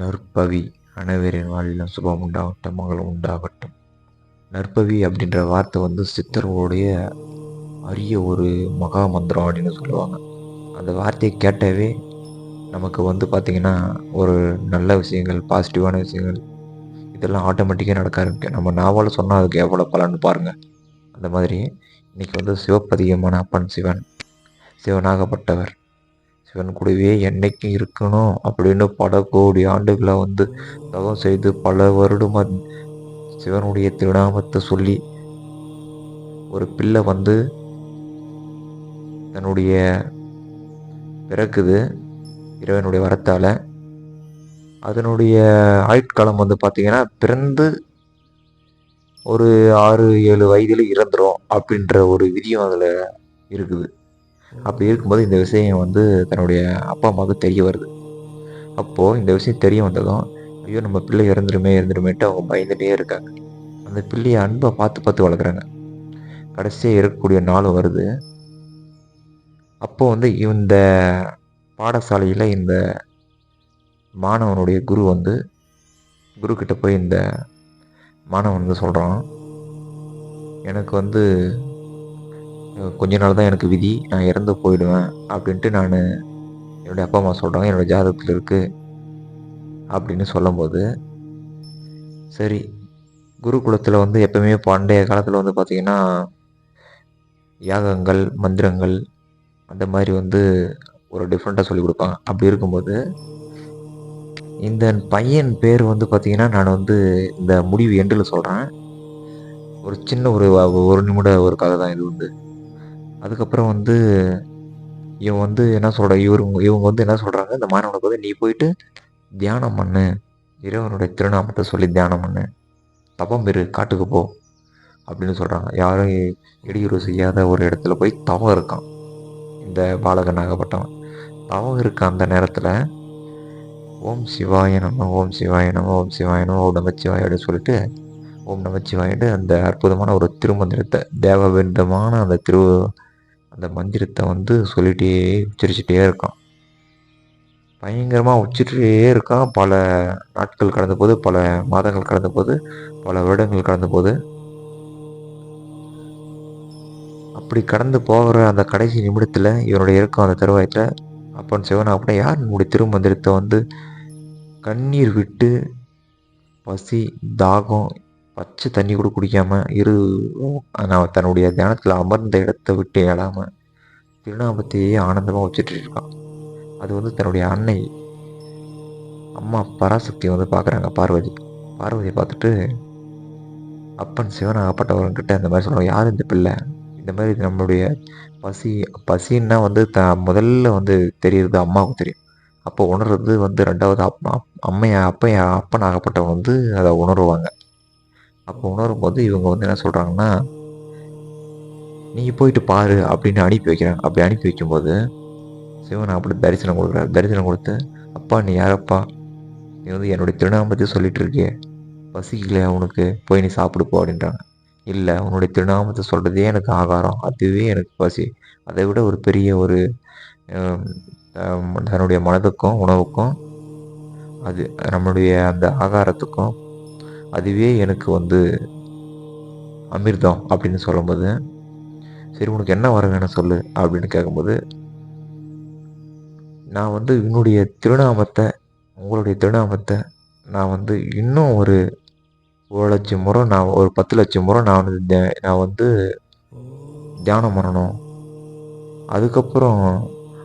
நற்பவி அனைவரின் வாழ்விலும் சுபம் உண்டாகட்டும் மங்களம் உண்டாகட்டும். நற்பவி அப்படின்ற வார்த்தை வந்து சித்தர்களுடைய அரிய ஒரு மகா மந்திரம் அப்படின்னு சொல்லுவாங்க. அந்த வார்த்தையை கேட்டாவே நமக்கு வந்து பார்த்திங்கன்னா ஒரு நல்ல விஷயங்கள் பாசிட்டிவான விஷயங்கள் இதெல்லாம் ஆட்டோமேட்டிக்காக நடக்க ஆரம்பிக்கும். நம்ம நாவலை சொன்னால் அதுக்கு எவ்வளோ பலன்னு பாருங்கள் அந்த மாதிரி இன்றைக்கி வந்து சிவப்பதிகமான அப்பன் சிவன் சிவனாகப்பட்டவர். சிவன் கூடவே என்னைக்கும் இருக்கணும் அப்படின்னு பல கோடி ஆண்டுகளை வந்து தவம் செய்து பல வருடமாக சிவனுடைய திருநாமத்தை சொல்லி ஒரு பிள்ளை வந்து தன்னுடைய பிறக்குது இறைவனுடைய வரத்தால். அதனுடைய ஆயுட்காலம் வந்து பார்த்திங்கன்னா பிறந்து ஒரு ஆறு ஏழு வயதில் இறந்துடும் அப்படின்ற ஒரு விதியும் அதில் இருக்குது. அப்படி இருக்கும்போது இந்த விஷயம் வந்து தன்னுடைய அப்பா அம்மாவுக்கு தெரிய வருது. அப்போது இந்த விஷயம் தெரிய வந்ததும் ஐயோ நம்ம பிள்ளை இறந்துருமே இறந்துருமேட்டு அவங்க பயந்துட்டே இருக்காங்க. அந்த பிள்ளையை அன்பை பார்த்து பார்த்து வளர்க்குறாங்க. கடைசியாக இருக்கக்கூடிய நாள் வருது. அப்போது வந்து இந்த பாடசாலையில் இந்த மாணவனுடைய குரு வந்து குருக்கிட்ட போய் இந்த மாணவன் வந்து சொல்கிறான் எனக்கு வந்து கொஞ்ச நாள் தான் எனக்கு விதி. நான் இறந்து போயிடுவேன் அப்படின்ட்டு நான் என்னுடைய அப்பா அம்மா சொல்கிறாங்க என்னோடய ஜாதகத்தில் இருக்குது அப்படின்னு சொல்லும்போது சரி குருகுலத்தில் வந்து எப்பவுமே பண்டைய காலத்தில் வந்து பார்த்திங்கன்னா யாகங்கள் மந்திரங்கள் அந்த மாதிரி வந்து ஒரு டிஃப்ரெண்ட்டாக சொல்லி கொடுப்பாங்க. அப்படி இருக்கும்போது இந்த பையன் பேர் வந்து பார்த்திங்கன்னா நான் வந்து இந்த முடிவு எண்டில் சொல்கிறேன் ஒரு சின்ன ஒரு ஒரு நிமிட ஒரு கதை தான் இது வந்து. அதுக்கப்புறம் வந்து இவன் வந்து என்ன சொல்கிற இவர் இவங்க வந்து என்ன சொல்கிறாங்க இந்த மாணவனுக்கு வந்து நீ போயிட்டு தியானம் பண்ணு. இறைவனுடைய திருநாமத்தை சொல்லி தியானம் பண்ணு. தபம் இரு காட்டுக்கு போ. அப்படின்னு சொல்கிறாங்க யாரும் இடையூறு செய்யாத ஒரு இடத்துல போய் தவம் இருக்கான். இந்த பாலகனாகப்பட்டவன் தவம் இருக்க அந்த நேரத்தில் ஓம் சிவாய ஓம் சிவாய ஓம் சிவாய ஓம் நமச்சிவாய அப்படின்னு சொல்லிட்டு ஓம் நமச்சிவாயிட்டு அந்த அற்புதமான ஒரு திருமந்திரத்தை தேவவிந்தமான அந்த திரு அந்த மந்திரத்தை வந்து சொல்லிகிட்டே உச்சரிச்சுட்டே இருக்கான். பயங்கரமாக உச்சிட்டே இருக்கான். பல நாட்கள் கடந்த போது பல மாதங்கள் கடந்த போது பல வருடங்கள் கடந்த போது. அப்படி கடந்து போகிற அந்த கடைசி நிமிடத்தில் இவனுடைய இருக்கும் அந்த தருவாயத்தில் அப்பன் சிவன் அப்படின்னா யார்? நம்முடைய திருமந்திரத்தை வந்து கண்ணீர் விட்டு பசி தாகம் பச்சை தண்ணி கூட குடிக்காமல் இரு நான் தன்னுடைய தியானத்தில் அமர்ந்த இடத்த விட்டு எழாம திருநாமத்தையே ஆனந்தமாக வச்சுட்டு இருக்கான் அது வந்து தன்னுடைய அன்னை அம்மா பராசக்தி வந்து பார்க்குறாங்க. பார்வதி பார்வதியை பார்த்துட்டு அப்பன் சிவனாகப்பட்டவர்கிட்ட இந்த மாதிரி சொல்லுவாங்க யார் இந்த பிள்ளை? இந்த மாதிரி நம்மளுடைய பசி பசின்னா வந்து த முதல்ல வந்து தெரியுறது அம்மாவுக்கு தெரியும். அப்போ உணர்றது வந்து ரெண்டாவது அப்பா அம்மையா அப்பையா அப்பனாகப்பட்டவங்க வந்து அதை உணருவாங்க. அப்போ உணரும் போது இவங்க வந்து என்ன சொல்கிறாங்கன்னா நீங்கள் போயிட்டு பாரு அப்படின்னு அனுப்பி வைக்கிறாங்க அப்படி அனுப்பி வைக்கும்போது சிவன் அப்படி தரிசனம் கொடுக்குறாரு. தரிசனம் கொடுத்து அப்பா நீ யாரப்பா? நீ வந்து என்னுடைய திருநாமத்தை சொல்லிட்டு இருக்கியே பசிக்கலையா உனக்கு? போய் நீ சாப்பிடு போ அப்படின்றாங்க. இல்லை உன்னுடைய திருநாமத்தை சொல்கிறதே எனக்கு ஆகாரம். அதுவே எனக்கு பசி. அதை விட ஒரு பெரிய ஒரு தன்னுடைய மனதுக்கும் உணவுக்கும் அது நம்மளுடைய அந்த ஆகாரத்துக்கும் அதுவே எனக்கு வந்து அமிர்தம் அப்படின்னு சொல்லும்போது சரி உனக்கு என்ன வர வேணும் சொல்லு அப்படின்னு கேட்கும்போது நான் வந்து என்னுடைய திருநாமத்தை உங்களுடைய திருநாமத்தை நான் வந்து இன்னும் ஒரு ஒரு லட்சம் முறை நான் ஒரு பத்து லட்சம் முறை நான் வந்து நான் வந்து தியானம் பண்ணணும். அதுக்கப்புறம்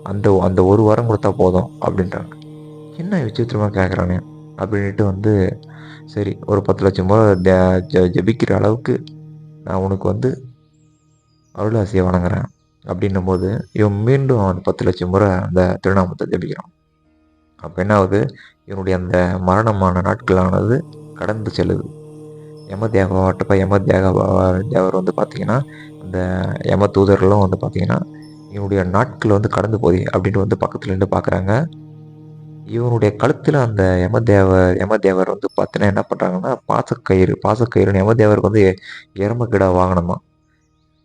அந்த அந்த ஒரு வாரம் கொடுத்தா போதும் அப்படின்றாங்க. என்ன விசித்திரமாக கேட்குறானே அப்படின்ட்டு வந்து சரி ஒரு பத்து லட்சம் முறை ஜபிக்கிற அளவுக்கு நான் உனக்கு வந்து அருளாசியை வணங்குறேன். அப்படின்னும் போது இவன் மீண்டும் அந்த பத்து லட்சம் முறை அந்த திருநாமத்தை ஜபிக்கிறான். அப்போ என்ன ஆகுது? இவனுடைய அந்த மரணமான நாட்களானது கடந்து செல்லுது. யம தேவாட்டப்ப யம தேக தேவர் வந்து பார்த்திங்கன்னா அந்த யம தூதர்களும் வந்து பார்த்திங்கன்னா இவனுடைய நாட்கள் வந்து கடந்து போதே அப்படின்ட்டு வந்து பக்கத்துலேருந்து பார்க்குறாங்க இவனுடைய கழுத்தில் அந்த யமதேவர் யமதேவர் வந்து பார்த்தீங்கன்னா என்ன பண்ணுறாங்கன்னா பாசக்கயிறு பாசக்கயிறுன்னு யமதேவருக்கு வந்து எருமக்கிடா வாகனமா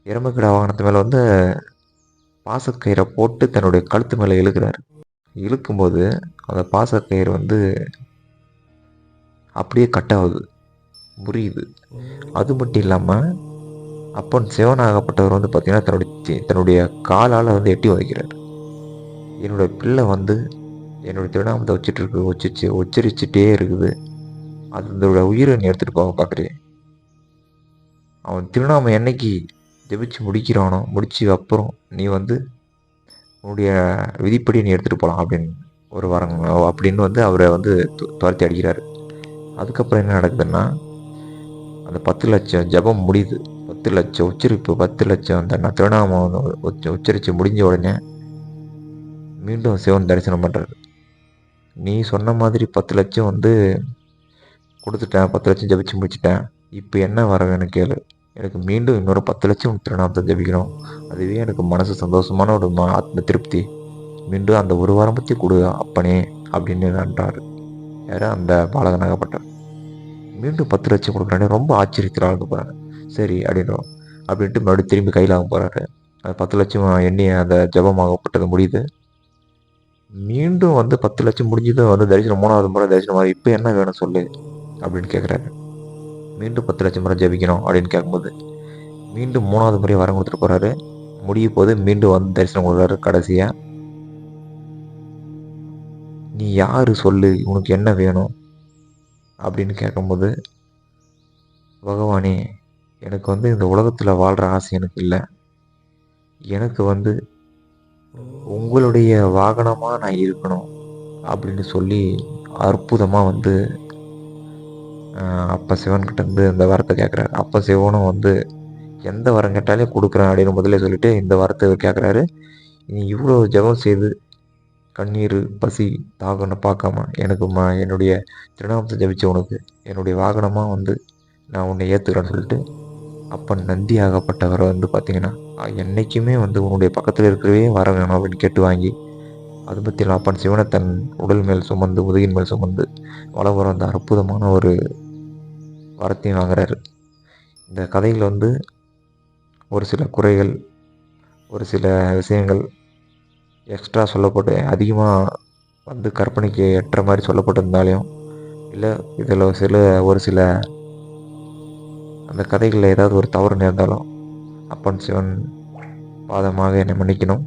எருமக்கிடா வாகனத்து மேலே வந்து பாசக்கயிறை போட்டு தன்னுடைய கழுத்து மேலே இழுக்கிறார். இழுக்கும்போது அந்த பாசக்கயிறு வந்து அப்படியே கட் ஆகுது. புரியுது அது மட்டும் இல்லாமல் அப்பன் சிவனாகப்பட்டவர் வந்து பார்த்திங்கன்னா தன்னுடைய தன்னுடைய காலால் வந்து எட்டி உதைக்கிறார். என்னுடைய பிள்ளை வந்து என்னுடைய திருநாமத்தை வச்சுட்டு இருக்கு வச்சிச்சு உச்சரிச்சுட்டே இருக்குது. அதோட உயிரை நீ எடுத்துகிட்டு போக பார்க்குறேன் அவன் திருநாமம் என்னைக்கு ஜெபிச்சு முடிக்கிறானோ முடிச்சு அப்புறம் நீ வந்து உன்னுடைய விதிப்படி நீ எடுத்துகிட்டு போகலாம் அப்படின்னு ஒரு வரங்க அப்படின்னு வந்து அவரை வந்து துரத்தி அடிக்கிறாரு. அதுக்கப்புறம் என்ன நடக்குதுன்னா அந்த பத்து லட்சம் ஜெபம் முடியுது. பத்து லட்சம் உச்சரிப்பு பத்து லட்சம் அந்த திருநாமம் வந்து உச்ச உச்சரித்து முடிஞ்ச உடனே மீண்டும் சிவன் தரிசனம் பண்ணுறாரு நீ சொன்ன மாதிரி பத்து லட்சம் வந்து கொடுத்துட்டேன். பத்து லட்சம் ஜெபிச்சு முடிச்சிட்டேன். இப்போ என்ன வர வேணும் கேளு. எனக்கு மீண்டும் இன்னொரு பத்து லட்சம் திருநாமத்தை ஜெபிக்கணும் அதுவே எனக்கு மனசு சந்தோஷமான ஒரு ம- ஆத்ம திருப்தி. மீண்டும் அந்த ஒரு வாரம் பற்றி கொடு அப்பனே அப்படின்னு நன்றாரு. யார்? அந்த பாலகனாகப்பட்டார் மீண்டும் பத்து லட்சம் கொடுக்குறானே ரொம்ப ஆச்சரியத்தில் ஆழ்ந்து போகிறாங்க சரி அப்படின்றோம். அப்படின்ட்டு மறுபடியும் திரும்பி கையில் ஆக போகிறாரு அந்த பத்து லட்சம் எண்ணி அந்த ஜபமாகப்பட்டது முடியுது. மீண்டும் வந்து பத்து லட்சம் முடிஞ்சதும் வந்து தரிசனம் மூணாவது முறை தரிசனம் மாதிரி இப்போ என்ன வேணும் சொல்லு அப்படின்னு கேட்குறாரு மீண்டும் பத்து லட்சம் முறை ஜெபிக்கணும் அப்படின்னு கேட்கும்போது மீண்டும் மூணாவது முறையை வரம் கொடுத்துட்டு போகிறாரு முடிய போது மீண்டும் வந்து தரிசனம் கொடுக்குறாரு கடைசியாக நீ யார் சொல்லு உனக்கு என்ன வேணும் அப்படின்னு கேட்கும்போது பகவானே எனக்கு வந்து இந்த உலகத்தில் வாழ்கிற ஆசை எனக்கு இல்லை. எனக்கு வந்து உங்களுடைய வாகனமாக நான் இருக்கணும் அப்படின்னு சொல்லி அற்புதமாக வந்து அப்போ அப்பா இந்த வாரத்தை கேட்குறாரு அப்போ சிவனும் வந்து எந்த வரம் கேட்டாலே கொடுக்குறேன் அப்படின்னு முதல்ல சொல்லிட்டு இந்த வரத்தை கேட்குறாரு நீ இவ்வளோ ஜபம் செய்து கண்ணீர் பசி தாகம்னு பார்க்காம எனக்கு ம என்னுடைய திருநாமத்தை ஜபிச்ச உனக்கு என்னுடைய வாகனமாக வந்து நான் உன்னை ஏற்றுக்கிறேன்னு சொல்லிட்டு அப்பன் நந்தி ஆகப்பட்டவரை வந்து பார்த்தீங்கன்னா என்றைக்குமே வந்து உன்னுடைய பக்கத்தில் இருக்கிறவே வர வேணும் அப்படின்னு கேட்டு வாங்கி அது பற்றி அப்பன் சிவனை தன் உடல் மேல் சுமந்து முதுகின் மேல் சுமந்து வளம் வர அந்த அற்புதமான ஒரு வரத்தையும் வாங்குறாரு. இந்த கதையில் வந்து ஒரு சில குறைகள் ஒரு சில விஷயங்கள் எக்ஸ்ட்ரா சொல்லப்பட்டு அதிகமாக வந்து கற்பனைக்கு எட்டுற மாதிரி சொல்லப்பட்டிருந்தாலையும் இல்லை இதில் சில ஒரு சில அந்த கதைகளில் ஏதாவது ஒரு தவறு நேர்ந்தாலும் அப்பன் சிவன் பாதமாக என்னை மன்னிக்கணும்.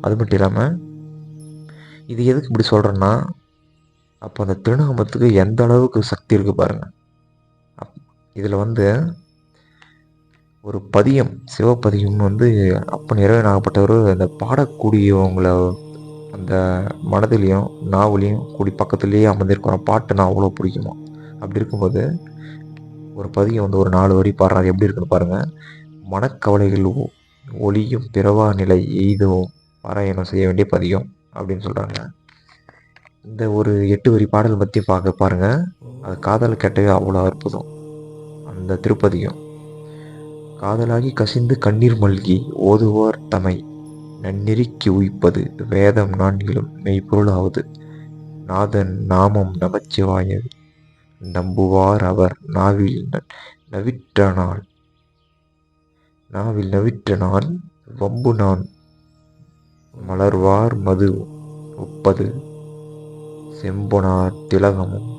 அது மட்டும் இல்லாமல் இது எதுக்கு இப்படி சொல்கிறேன்னா அப்போ அந்த திருநாமத்துக்கு எந்த அளவுக்கு சக்தி இருக்குது பாருங்கள் அப் இதில் வந்து ஒரு பதியம் சிவப்பதியம் வந்து அப்பன் இறைவனாகப்பட்டவர் அந்த பாடக்கூடியவங்களை அந்த மனதிலையும் நாவலையும் கூடி பக்கத்துலேயே அமர்ந்திருக்கிறோம் பாட்டு நான் அவ்வளோ பிடிக்குமா? அப்படி இருக்கும்போது ஒரு பதியம் வந்து ஒரு நாலு வரி பாடுறாரு. எப்படி இருக்குன்னு பாருங்கள் மனக்கவலைகள் ஒளியும் பிறவா நிலை எய்தும் பாராயணம் செய்ய வேண்டிய பதியம் அப்படின்னு சொல்கிறாங்க இந்த ஒரு எட்டு வரி பாடல் பற்றி பார்க்க பாருங்கள் அது காதல் கேட்டவே அவ்வளோ அற்புதம். அந்த திருப்பதியும். காதலாகி கசிந்து கண்ணீர் மல்கி ஓதுவார் தமை. நன்னெறிக்கு உயிப்பது வேதம் நான்கிலும் மெய்ப்பொருளாவது. நாதன் நாமம் நமச்சிவாயது. நம்புவார் அவர். நாவில் ந- நவிற்றனால் நாவில் நவிற்ற நான் வம்பு நான். மலர்வார் மது ஒப்பது செம்பொனார் திலகமும்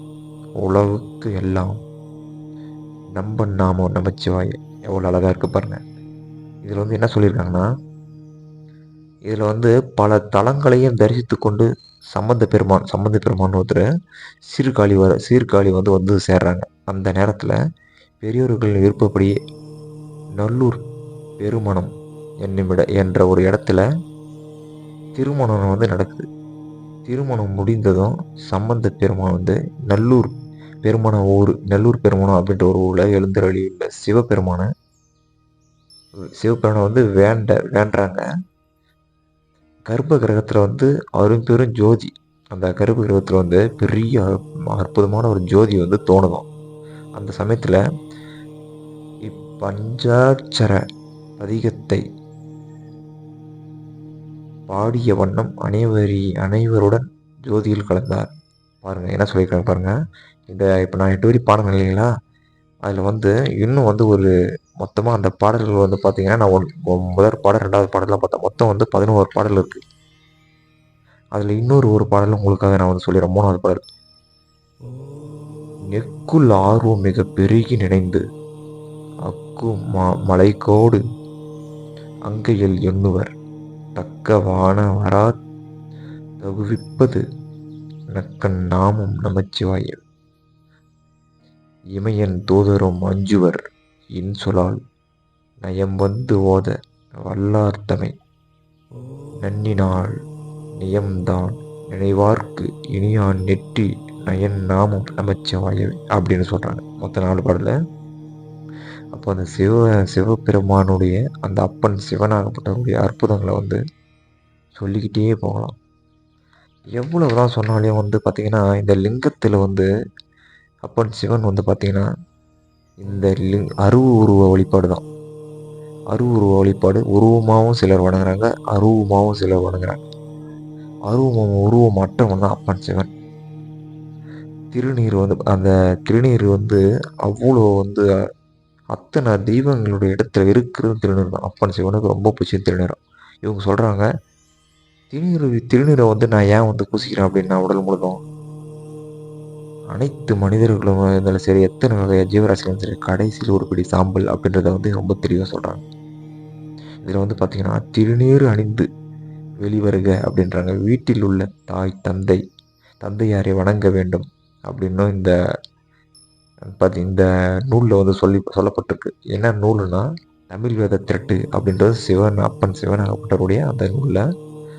உலகுக்கு எல்லாம். நம்பன் நாமோ நமச்சிவாய். எவ்வளோ அழகாக இருக்கு பாருங்க. இதில் வந்து என்ன சொல்லியிருக்காங்கன்னா இதில் வந்து பல தலங்களையும் தரிசித்து கொண்டு சம்பந்த பெருமான் சம்பந்த பெருமான் ஒருத்தர் சீர்காழி வர சீர்காழி வந்து வந்து சேர்றாங்க. அந்த நேரத்தில் பெரியோர்கள் விருப்பப்படி நல்லூர் பெருமணம் என்னுமிட என்ற ஒரு இடத்துல திருமணம் வந்து நடக்குது. திருமணம் முடிந்ததும் சம்பந்த பெருமான் வந்து நல்லூர் பெருமண ஊர் நல்லூர் பெருமணம் அப்படின்ற ஒரு ஊரில் எழுந்தருளி உள்ள சிவபெருமானை சிவபெருமானை வந்து வேண்ட வேண்டாங்க. கர்ப்ப கிரகத்தில் வந்து அரும்பெரும் ஜோதி. அந்த கர்ப்ப கிரகத்தில் வந்து பெரிய அற்புதமான ஒரு ஜோதி வந்து தோணுதும் அந்த சமயத்தில் இப்பஞ்சாட்சர பதிகத்தை பாடிய வண்ணம் அனைவரி அனைவருடன் ஜோதியில் கலந்தார். பாருங்கள் என்ன சொல்லியிருக்காங்க பாருங்கள் இந்த இப்போ நான் எட்டு வரி பாடம் இல்லைங்களா? அதில் வந்து இன்னும் வந்து ஒரு மொத்தமாக அந்த பாடல்கள் வந்து பார்த்தீங்கன்னா நான் ஒன் முதல் பாடல் ரெண்டாவது பாடலாம் பார்த்தேன் மொத்தம் வந்து பதினோரு பாடல் இருக்குது அதில் இன்னொரு ஒரு பாடலும் உங்களுக்காக நான் வந்து சொல்லிடுறேன். மூணாவது பாடல். நெக்குள் ஆர்வம் மிக பெருகி நினைந்து அக்கு மா மலைக்கோடு அங்கையில் எண்ணுவர். தக்கவான வரா தகுவிப்பது நக்கன் நாமும் நமச்சிவாயம் இமையன் தூதரும் அஞ்சுவர் இன்சொலால் நயம் வந்து ஓத வல்லார்த்தமை நன்னினாள் நியம்தான் நினைவார்க்கு இனியான் நெற்றி நயன் நாமம் நமச்சிவாயவே அப்படின்னு சொல்கிறாங்க மொத்த நாலு பாடல அப்போ அந்த சிவ சிவபெருமானுடைய அந்த அப்பன் சிவனாகப்பட்டவருடைய அற்புதங்களை வந்து சொல்லிக்கிட்டே போகலாம். எவ்வளவு தான் சொன்னாலையும் வந்து பார்த்திங்கன்னா இந்த லிங்கத்தில் வந்து அப்பன் சிவன் வந்து பார்த்திங்கன்னா இந்த லிங் அருவு உருவ வழிபாடு தான். அருவு உருவ வழிபாடு உருவமாகவும் சிலர் வணங்குறாங்க அருவமாகவும் சிலர் வணங்குறாங்க. அருவம் உருவம் மற்றவன் தான் அப்பன் சிவன். திருநீர் வந்து அந்த திருநீர் வந்து அவ்வளோ வந்து அத்தனை தெய்வங்களுடைய இடத்துல இருக்கிற திருநீர் தான். அப்பன் சிவனுக்கு ரொம்ப பிடிச்ச திருநீரம். இவங்க சொல்கிறாங்க திருநீர் திருநீரை வந்து நான் ஏன் வந்து பூசிக்கிறேன்? அப்படின்னா உடல் முழுதும் அனைத்து மனிதர்களும் இருந்தாலும் சரி எத்தனை வகை ஜீவராசிகளும் சரி கடைசியில் ஒரு பிடி சாம்பல் அப்படின்றத வந்து ரொம்ப தெளிவாக சொல்கிறாங்க இதில் வந்து பார்த்திங்கன்னா திருநீர் அணிந்து வெளிவருக அப்படின்றாங்க. வீட்டில் உள்ள தாய் தந்தை தந்தையாரை வணங்க வேண்டும் அப்படின்னும் இந்த பார்த்தி இந்த நூலில் வந்து சொல்லி சொல்லப்பட்டிருக்கு. என்ன நூலுனா தமிழ் வேத திரட்டு அப்படின்றது சிவன் அப்பன் சிவன் ஆகப்பட்டவருடைய அந்த நூலில்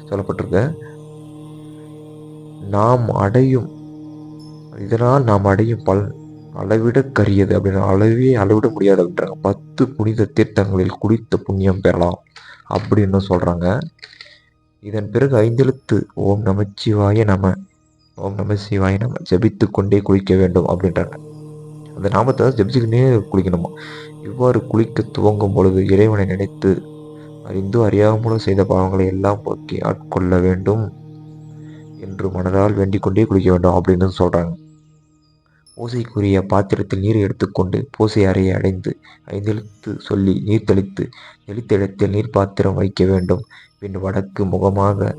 சொல்லப்பட்டிருக்கு. நாம் அடையும் இதனால் நாம் அடையும் பலன் அளவிட கரியது அப்படின்னு அளவே அளவிட முடியாது அப்படின்றாங்க பத்து புனித தீர்த்தங்களில் குடித்த புண்ணியம் பெறலாம் அப்படின்னு சொல்கிறாங்க இதன் பிறகு ஐந்தெழுத்து ஓம் நமச்சிவாய நம ஓம் நம நம்ம நம ஜபித்து கொண்டே குளிக்க வேண்டும் அப்படின்றாங்க. அந்த நாமத்தை ஜபிச்சுக்கிட்டே குளிக்கணுமா? இவ்வாறு குளிக்க துவங்கும் பொழுது இறைவனை நினைத்து அறிந்து அறியாமலும் செய்த பாவங்களை எல்லாம் போக்கி ஆட்கொள்ள வேண்டும் என்று மனதால் வேண்டிக் கொண்டே குளிக்க வேண்டும் அப்படின்னு சொல்கிறாங்க பூசைக்குரிய பாத்திரத்தில் நீர் எடுத்துக்கொண்டு பூசை அறையை அடைந்து ஐந்தெழுத்து சொல்லி நீர் தெளித்து தெளித்த இடத்தில் நீர் பாத்திரம் வைக்க வேண்டும். பின் வடக்கு முகமாக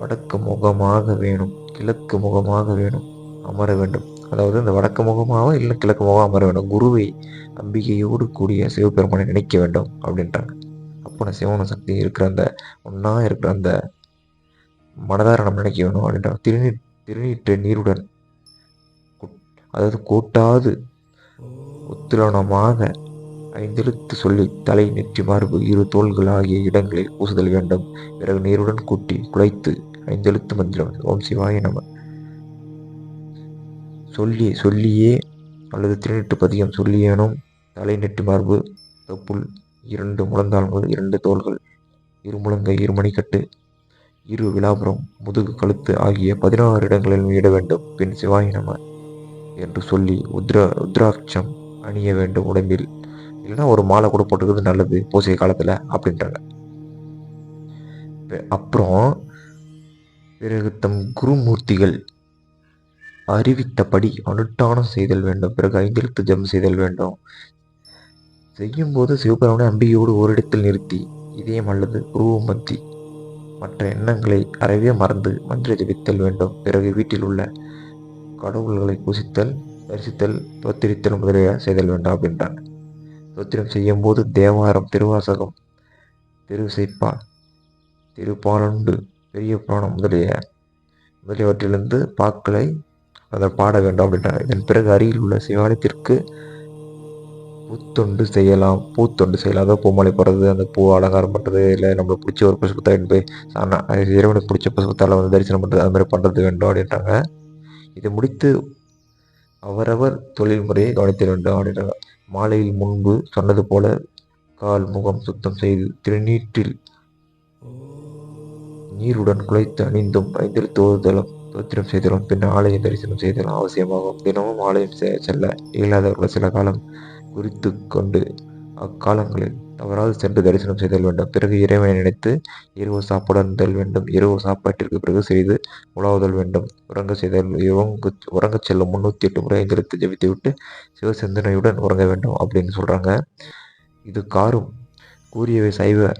வடக்கு முகமாக வேணும். கிழக்கு முகமாக வேணும். அமர வேண்டும். அதாவது இந்த வடக்கு முகமாக இல்லை கிழக்கு முகம் அமர வேண்டும். குருவை அம்பிகையோடு கூடிய சிவபெருமானை நினைக்க வேண்டும் அப்படின்றாங்க. அப்போ சிவன சக்தி இருக்கிற அந்த ஒன்றா இருக்கிற அந்த மனதார நம்ம நினைக்க வேணும் அப்படின்றாங்க. திருநீர் திருநீற்ற நீருடன் அதாவது கூட்டாது. உத்திரணமாக ஐந்தெழுத்து சொல்லி தலை நெற்றி மார்பு இரு தோள்கள் ஆகிய இடங்களில் பூசுதல் வேண்டும். பிறகு நீருடன் கூட்டி குலைத்து ஐந்தெழுத்து மந்திரம். ஓம் சிவாய நம. சொல்லி சொல்லியே அல்லது திருநெட்டு பதியம் சொல்லியேனும் தலை நெற்றி மார்பு தொப்புள் இரண்டு முழந்தாள்கள் இரண்டு தோள்கள் இரு முழங்கை இரு மணிக்கட்டு இரு விழாபுரம் முதுகு கழுத்து ஆகிய பதினாறு இடங்களிலும் இட வேண்டும். பின் சிவாய என்று சொல்லி உத்ர உத்ராட்சம் அணிய வேண்டும் உடம்பில். இல்லைன்னா ஒரு மாலை கூட போட்டுக்கிறது நல்லது பூசை காலத்தில் அப்படின்றாங்க. அப்புறம் பிறகு தம் குருமூர்த்திகள் அறிவித்தபடி அனுட்டானம் செய்தல் வேண்டும் பிறகு ஐந்தெழுத்து ஜம் செய்தல் வேண்டும். செய்யும்போது சிவபெருமனை அம்பிகையோடு ஓரிடத்தில் நிறுத்தி இதயம் அல்லது உருவமத்தி மற்ற எண்ணங்களை அறவே மறந்து மந்திர ஜபித்தல் வேண்டும். பிறகு வீட்டில் உள்ள கடவுள்களை பூசித்தல் தரிசித்தல் தோத்திரித்தல் முதலிய செய்தல் வேண்டாம் அப்படின்றாங்க தோத்திரம் செய்யும் போது தேவாரம் திருவாசகம் திருசைப்பா திருப்பாலண்டு பெரிய புராணம் முதலிய முதலியவற்றிலிருந்து பாக்களை அதை பாட வேண்டும் அப்படின்றாங்க இதன் பிறகு அருகில் உள்ள சிவாலயத்திற்கு பூத்தொண்டு செய்யலாம். பூத்தொண்டு செய்யலாம் அதாவது பூமாலை போடுறது அந்த பூ அலங்காரம் பண்ணுறது இல்லை நம்மளுக்கு பிடிச்ச ஒரு புஷ்பத்தை போய் இறைவனுக்கு பிடிச்ச புஷ்பத்தால் வந்து தரிசனம் பண்ணுறது அது மாதிரி பண்ணுறது வேண்டும் அப்படின்றாங்க. இதை முடித்து அவரவர் தொழில் முறையை கவனித்த வேண்டும் அப்படின்றாங்க மாலையில் முன்பு சொன்னது போல கால் முகம் சுத்தம் செய்து திருநீற்றில் நீருடன் குலைத்து அணிந்தும் ஐந்தில் தோறுதலும் தோத்திரம் செய்தலும் பின் ஆலய தரிசனம் செய்தலும் அவசியமாகும். தினமும் ஆலயம் செல்ல இயலாதவர்கள் சில காலம் குறித்து கொண்டு அக்காலங்களில் தவறாது சென்று தரிசனம் செய்தல் வேண்டும். பிறகு இறைவனை நினைத்து இரவு சாப்பாடுதல் வேண்டும். இரவு சாப்பாட்டிற்கு பிறகு செய்து உலாவுதல் வேண்டும். உறங்க செய்தல் உறங்கு உறங்கச் செல்லும் முன்னூற்றி எட்டு முறை ஐந்தெழுத்து ஜபித்து விட்டு சிவசிந்தனையுடன் உறங்க வேண்டும் அப்படின்னு சொல்கிறாங்க இது காரும் கூறியவை சைவ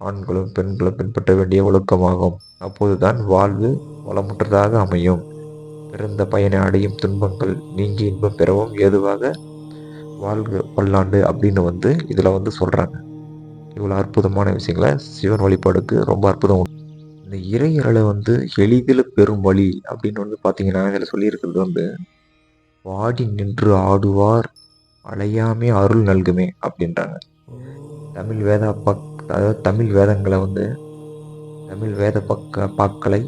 ஆண்களும் பெண்களும் பின்பற்ற வேண்டிய ஒழுக்கமாகும். அப்போதுதான் வாழ்வு வளமுற்றதாக அமையும். பிறந்த பயனை அடையும் துன்பங்கள் நீங்கி இன்பம் பெறவும் ஏதுவாக வாழ்க பல்லாண்டு அப்படின்னு வந்து இதில் வந்து சொல்கிறாங்க இவ்வளோ அற்புதமான விஷயங்களை சிவன் வழிபாடுக்கு ரொம்ப அற்புதம் உண்டு. இந்த இறையரலை வந்து எளிதில் பெறும் வழி அப்படின்னு வந்து பார்த்தீங்கன்னா இதில் சொல்லியிருக்கிறது வந்து வாடி நின்று ஆடுவார் அலையாமே அருள் நல்குமே அப்படின்றாங்க தமிழ் வேத பக் அதாவது தமிழ் வேதங்களை வந்து தமிழ் வேத பக்க பாக்களை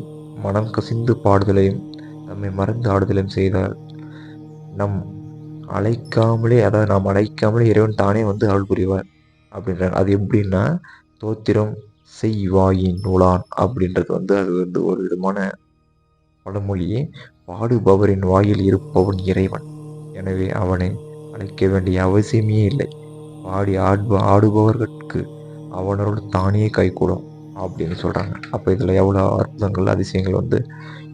மனம் கசிந்து பாடுதலையும் நம்மை மறந்து ஆடுதலையும் செய்தால் நம் அழைக்காமலே அதாவது நாம் அழைக்காமலே இறைவன் தானே வந்து அருள் புரிவார் அப்படின்றார். அது எப்படின்னா தோத்திரம் செய்வாயின் நூலான் அப்படின்றது வந்து அது வந்து ஒரு விதமான பழமொழியே. பாடுபவரின் வாயில் இருப்பவன் இறைவன். எனவே அவனை அழைக்க வேண்டிய அவசியமே இல்லை. பாடி ஆடு ஆடுபவர்களுக்கு அவனோடு தானே கைகூடும் அப்படின்னு சொல்கிறாங்க அப்போ இதில் எவ்வளோ அற்புதங்கள் அதிசயங்கள் வந்து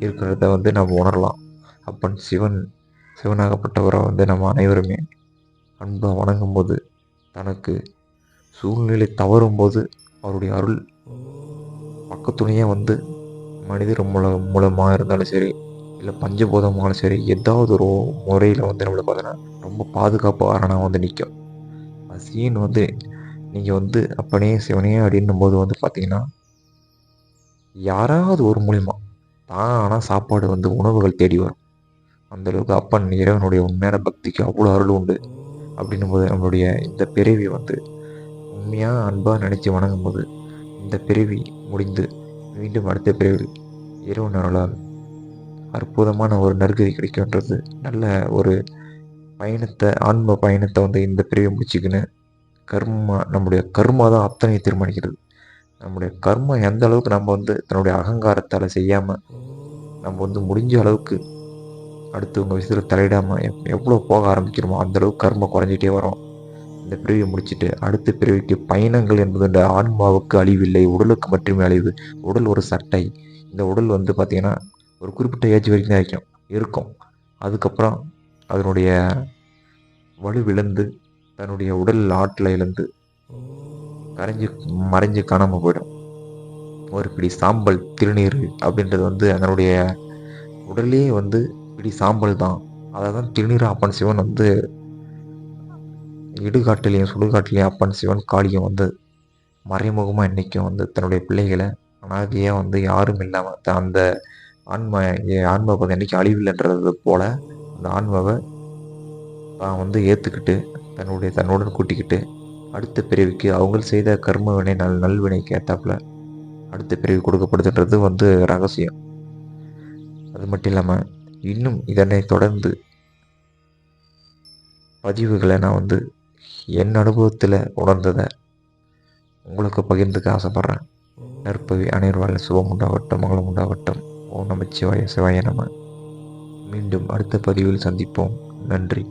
இருக்கிறத வந்து நம்ம உணரலாம். அப்பன் சிவன் சிவனாகப்பட்டவரை வந்து நம்ம அனைவருமே அன்பாக வணங்கும் போது தனக்கு சூழ்நிலை தவறும் போது அவருடைய அருள் பக்கத்துணையாக வந்து மனிதர் மூல மூலமாக இருந்தாலும் சரி இல்லை பஞ்சபூதமானாலும் சரி ஏதாவது ஒரு முறையில் வந்து நம்மளை பார்த்தீங்கன்னா ரொம்ப பாதுகாப்பு அரணாக வந்து நிற்கும் சீன் வந்து நீங்கள் வந்து அப்பனே சிவனே அப்படின்னும் போது வந்து பார்த்தீங்கன்னா யாராவது ஒரு மூலிமா தானான சாப்பாடு வந்து உணவுகள் தேடி வரும். அந்தளவுக்கு அப்பன் இறைவனுடைய உண்மையான பக்திக்கு அவ்வளோ அருள் உண்டு. அப்படின்னும் போது நம்மளுடைய இந்த பிறவி வந்து உண்மையாக அன்பாக நினச்சி வணங்கும் போது இந்த பிறவி முடிந்து மீண்டும் அடுத்த பிறவி இறைவன் அருளால் அற்புதமான ஒரு நற்கதி கிடைக்கும்ன்றது நல்ல ஒரு பயணத்தை ஆன்ம பயணத்தை வந்து இந்த பிரிவை முடிச்சுக்கின்னு கர்மா நம்முடைய கர்மா தான் அத்தனை தீர்மானிக்கிறது. நம்முடைய கர்மா எந்த அளவுக்கு நம்ம வந்து தன்னுடைய அகங்காரத்தால் செய்யாமல் நம்ம வந்து முடிஞ்ச அளவுக்கு அடுத்தவங்க விஷயத்தில் தலையிடாமல் எப் எவ்வளோ போக ஆரம்பிக்கிறோமோ அந்த அளவுக்கு குறைஞ்சிட்டே வரும். இந்த பிரிவை முடிச்சுட்டு அடுத்த பிரிவுக்கு பயணங்கள் என்பது இந்த ஆன்மாவுக்கு அழிவில்லை உடலுக்கு மட்டுமே அழிவு. உடல் ஒரு சட்டை. இந்த உடல் வந்து பார்த்திங்கன்னா ஒரு குறிப்பிட்ட ஏஜ் வரைக்கும் தான் இருக்கும் இருக்கும். அதுக்கப்புறம் அதனுடைய வலுவிழந்து தன்னுடைய உடல் ஆற்றில் இழந்து கரைஞ்சி மறைஞ்சு காணாமல் போயிடும். ஒரு பிடி சாம்பல் திருநீர் அப்படின்றது வந்து அதனுடைய உடலே வந்து பிடி சாம்பல் தான். அதை தான் திருநீர் அப்பன் சிவன் வந்து இடுகாட்டிலையும் சுடுகாட்டிலையும் அப்பன் சிவன் காளியும் வந்து மறைமுகமாக இன்றைக்கும் வந்து தன்னுடைய பிள்ளைகளை அனாதையாக வந்து யாரும் இல்லாமல் அந்த ஆன்மா ஆன்மாவை பார்த்து என்றைக்கு அழிவில்லைன்றது போல் அந்த ஆன்மாவை தான் வந்து ஏற்றுக்கிட்டு தன்னுடைய தன்னுடன் கூட்டிக்கிட்டு அடுத்த பிரிவுக்கு அவங்க செய்த கர்ம வினை நல் நல்வினைக்கு ஏற்றாப்புல அடுத்த பிரிவு கொடுக்கப்படுதுன்றது வந்து ரகசியம். அது மட்டும் இல்லாமல் இன்னும் இதனை தொடர்ந்து பதிவுகளை நான் வந்து என் அனுபவத்தில் உணர்ந்ததை உங்களுக்கு பகிர்ந்துக்க ஆசைப்பட்றேன். நற்பவி அனைவரால் சுபம் உண்டாகட்டும் மங்களம் உண்டாகட்டும். ஓ நமச்சிவாய சிவாய நம. மீண்டும் அடுத்த பதிவில் சந்திப்போம். நன்றி.